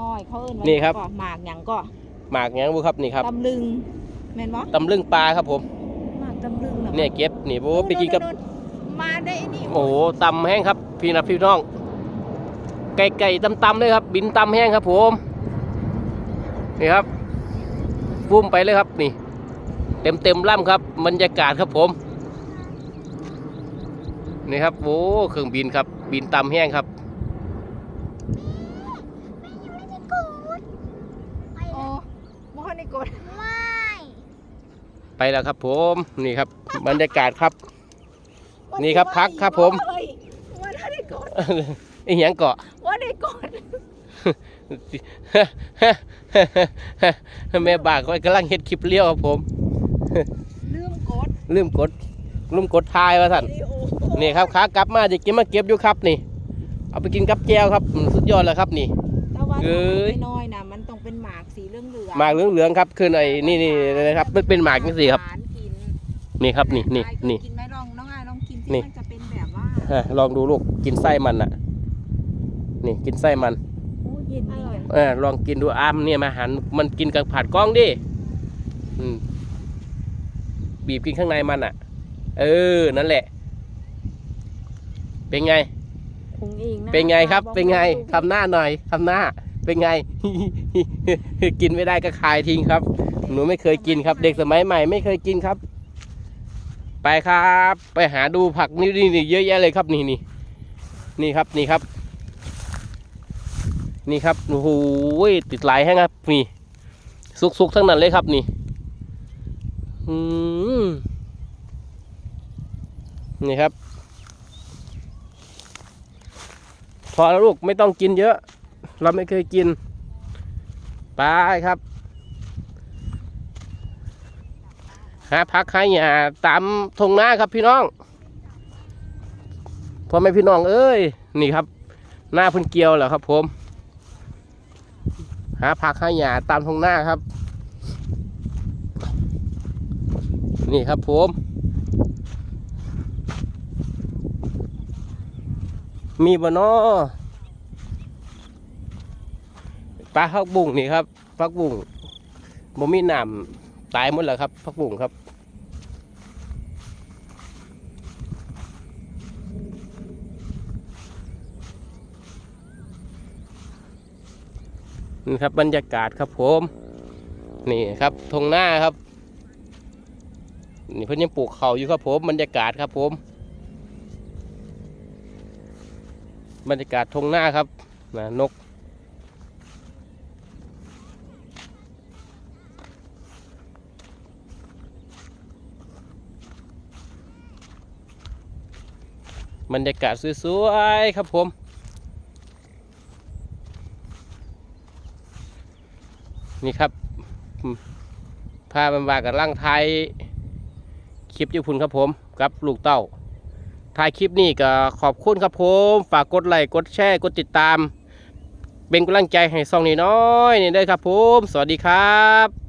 น้อยเขาเอิ้นว่านี่ครับก็หมากหยังก็หมากหยังบุครับนี่ครับตำลึงแม่นบ่ตำลึงปลาครับผมหมากตำลึงหรอเนี่ยเก็บนี่โอ้ไปกินกับมาได้ไอ้นี่โอ้โหตำแห้งครับพี่นะพี่น้องไก่ไก่ตำตำๆเลยครับ บินตำแห้งครับผมนี่ครับฟุ้มไปเลยครับนี่ เต็มเต็มๆล่ำครับบรรยากาศครับผมนี่ครับโอ้เครื่องบินครับ บินตำแห้งครับ โอ้บ่ทันได้ กดไปแล้วครับผมนี่ครับบรรยากาศครับ นี่ครับพักครับผมเอ้ยว่าทันได้กดไอ้เหี้ยงเกาะว่าได้กดแม่บากไว้กำลังเฮ็ดคลิปเลี้ยวครับผมลืมกดลืมกดลืมกดทายว่าท่านวิดีโอนี่ครับขากลับมาจะกินมาเก็บอยู่ครับนี่ เอาไปกินกับแก้วครับอืมสุดยอดแล้วครับนี่แต่ว่าเอ้ยน้อยๆนะมันต้อง เป็นหมากสีเหลืองเหลืองหมากเหลืองๆครับคือไอ้นี่นี่นะครับมันเป็นหมากนี่สิครับกินนี่ครับนี่นี่นี่กินไหมลองน้องอายลองกินนี่ที่มันจะเป็นแบบว่าฮะลองดูลูกกินไส้มันน่ะ นี่กินไส้มันโอ้เย็นดีอะเออลองกินดูอ้ามเนี่ยมาหันมันกินกับผัดกล้องดิอืมบีบกินข้างในมันอะ เออนั่นแหละ เป็นไงคงเองนะเป็นไงครับอกเป็นไงว่าทำหน้าหน่อยทำหน้า เป็นไง กินไม่ได้ก็คายทิ้งครับ หนูไม่เคยกินครับ เด็กสมัยใหม่ไม่เคยกินครับ ไปครับ ไปหาดูผักนี่นี่นเยอะแยะเลยครับนี่นี่นี่ครับนี่ครับ นี่ครับโอ้โหติดหลายแห้งครับ นี่สุกๆทั้งนั้นเลยครับนี่อืมนี่ครับ พอแล้วลูกไม่ต้องกินเยอะ เราไม่เคยกิน ไปครับ หาพักหาหญ้าตามทงหน้าครับพี่น้องพ่อแม่พี่น้องเอ้ย นี่ครับ หน้าพิ่นเกียวเหรอครับผม หาผักหาหญ้าตามทงหน้าครับ นี่ครับผมมีบ่นอ ปลาพักบุ้งนี่ครับพักบุ้งบ่มีน้ำตายหมดแล้วครับพักบุ้งครับนี่ครับบรรยากาศครับผมนี่ครับทงหน้าครับ นี่เพิ่นยังปลูกเขาอยู่ครับผมบรรยากาศครับผม บรรยากาศทงหน้าครับนะนก บรรยากาศสวยๆครับผมนี่ครับพาบันบากับร่างไทยคลิปญี่ปุ่นครับผมกับลูกเต้าถ่ายคลิปนี้ก็ขอบคุณครับผม ฝากกดไลค์กดแชร์กดติดตาม เป็นกำลังใจให้ซองนี้น้อยนี่ด้วยครับผม สวัสดีครับ